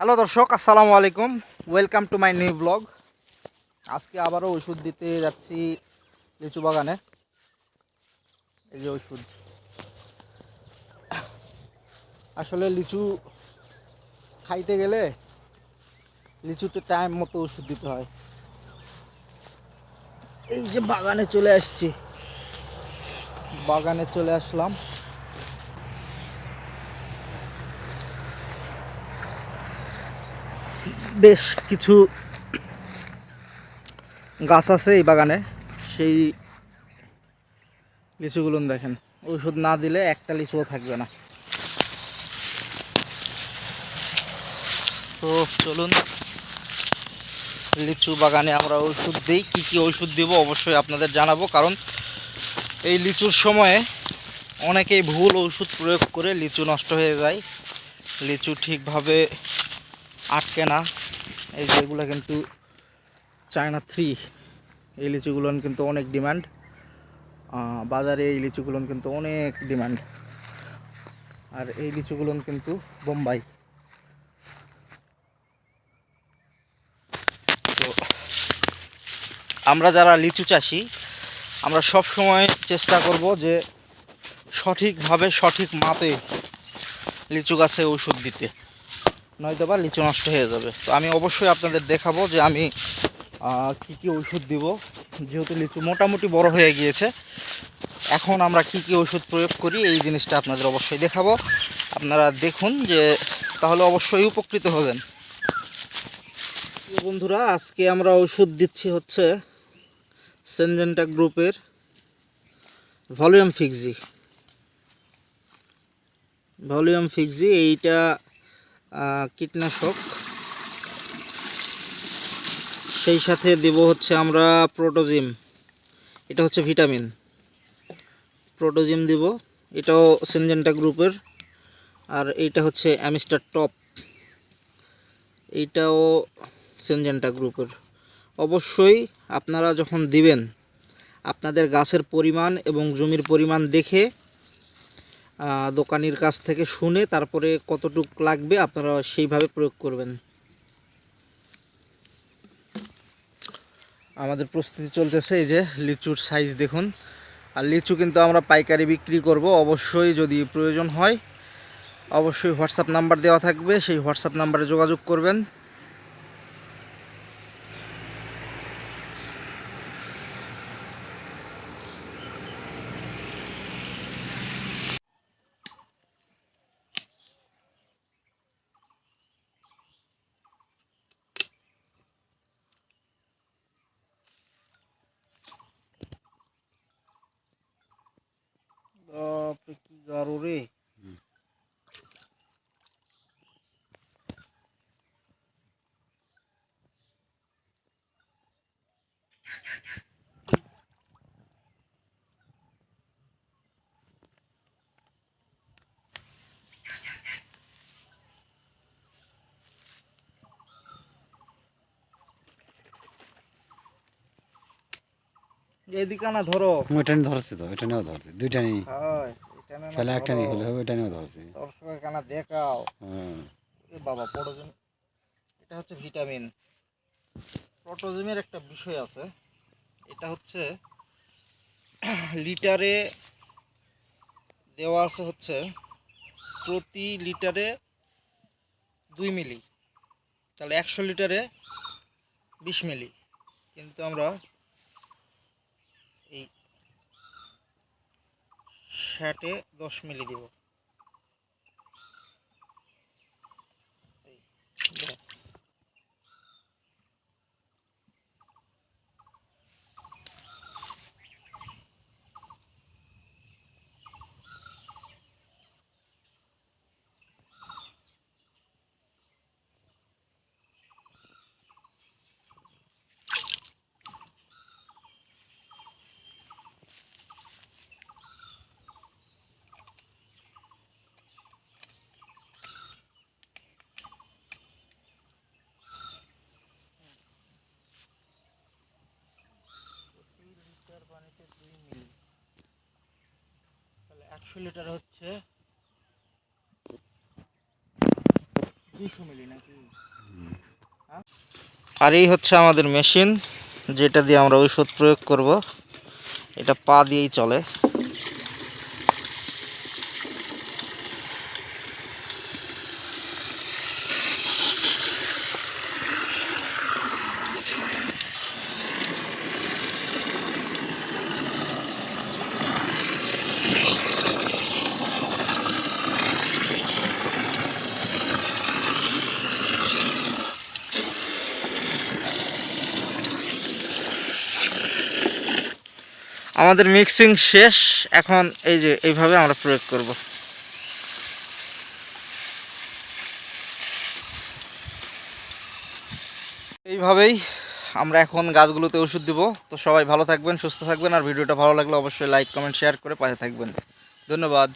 Hello দর্শক, আসসালামু আলাইকুম। Welcome to my new blog আজকে আবারও ওষুধ দিতে যাচ্ছি লিচু বাগানে। এই যে ওষুধ। আসলে লিচু খাইতে গেলে লিচুতে টাইম মতো ওষুধ দিতে হয়। এই যে বাগানে চলে আসছি। বাগানে চলে আসলাম। বেশ কিছু গাছ আছে এই বাগানে। সেই লিচুগুলো দেখেন। ওষুধ না দিলে একটা লিচুও থাকবে না। তো চলুন, লিচু বাগানে আমরা ওষুধ দিই। কী কী ওষুধ দিব অবশ্যই আপনাদের জানাব। কারণ এই লিচুর সময়ে অনেকেই ভুল ওষুধ প্রয়োগ করে লিচু নষ্ট হয়ে যায়। লিচু ঠিকভাবে আটকে না। এই যে এগুলো কিন্তু চায়না থ্রি এই লিচুগুলো কিন্তু অনেক ডিমান্ড বাজারে এই লিচুগুলো কিন্তু অনেক ডিমান্ড আর এই লিচুগুলো কিন্তু বোম্বাই। তো আমরা যারা লিচু চাষি, আমরা সব সময় চেষ্টা করব যে সঠিকভাবে সঠিক মাপে লিচু গাছে ওষুধ দিতে। নয়তো বা লিচু নষ্ট হয়ে যাবে। তো আমি অবশ্যই আপনাদের দেখাবো যে আমি কি কি ওষুধ দিব। যেহেতু লিচু মোটামুটি বড় হয়ে গিয়েছে, এখন আমরা কি কি ওষুধ প্রয়োগ করি এই জিনিসটা আপনাদের অবশ্যই দেখাবো। আপনারা দেখুন যে, তাহলে অবশ্যই উপকৃত হবেন। বন্ধুরা, আজকে আমরা ওষুধ দিচ্ছি হচ্ছে সেনজেন্টা গ্রুপের ভলিউম ফিক্সি। ভলিউম ফিক্সি, এইটা কীটনাশক। সেই সাথে দেব হচ্ছে আমরা প্রোটোজিম। এটা হচ্ছে ভিটামিন। প্রোটোজিম দিব। এটাও সেনজেন্টা গ্রুপের। আর এইটা হচ্ছে অ্যামিস্টার টপ। এইটাও সেনজেন্টা গ্রুপের। অবশ্যই আপনারা যখন দিবেন, আপনাদের গাছের পরিমাণ এবং জমির পরিমাণ দেখে দোকানির কাছ থেকে শুনে তারপরে কতটুক লাগবে আপনারা সেইভাবে প্রয়োগ করবেন। আমাদের প্রস্তুতি চলতেছে, এই যে লিচুর সাইজ দেখুন। আর লিচু কিন্তু আমরা পাইকারি বিক্রি করব, অবশ্যই যদি প্রয়োজন হয়। অবশ্যই হোয়াটসঅ্যাপ নাম্বার দেওয়া থাকবে, সেই হোয়াটসঅ্যাপ নাম্বারে যোগাযোগ করবেন। কি গারো রে এদিকে না ধরো। ওইটা ধরছে তো ওইটা নিয়েও ধরছে দুইটা নিয়ে হয়। না একটা নিয়ে ধরো। হবে নিয়েও ধরছে দর্শক এখানে দেখাও। হ্যাঁ। বাবা প্রোটোজিম এটা হচ্ছে ভিটামিন। প্রোটোজিমের একটা বিষয় আছে। এটা হচ্ছে লিটারে দেওয়া আছে হচ্ছে প্রতি লিটারে দুই মিলি। তাহলে একশো লিটারে বিশ মিলি। কিন্তু আমরা এই ষাটে দশ মিলি দিব। একশো লিটার হচ্ছে আর এই হচ্ছে আমাদের মেশিন, যেটা দিয়ে আমরা ঔষধ প্রয়োগ করব। এটা পা দিয়েই চলে। আমাদের মিক্সিং শেষ। এখন এই যে এইভাবে আমরা প্রয়োগ করব। এইভাবেই আমরা এখন গাছগুলোতে ওষুধ দিব। তো সবাই ভালো থাকবেন, সুস্থ থাকবেন। আর ভিডিওটা ভালো লাগলে অবশ্যই লাইক কমেন্ট শেয়ার করে পাশে থাকবেন। ধন্যবাদ।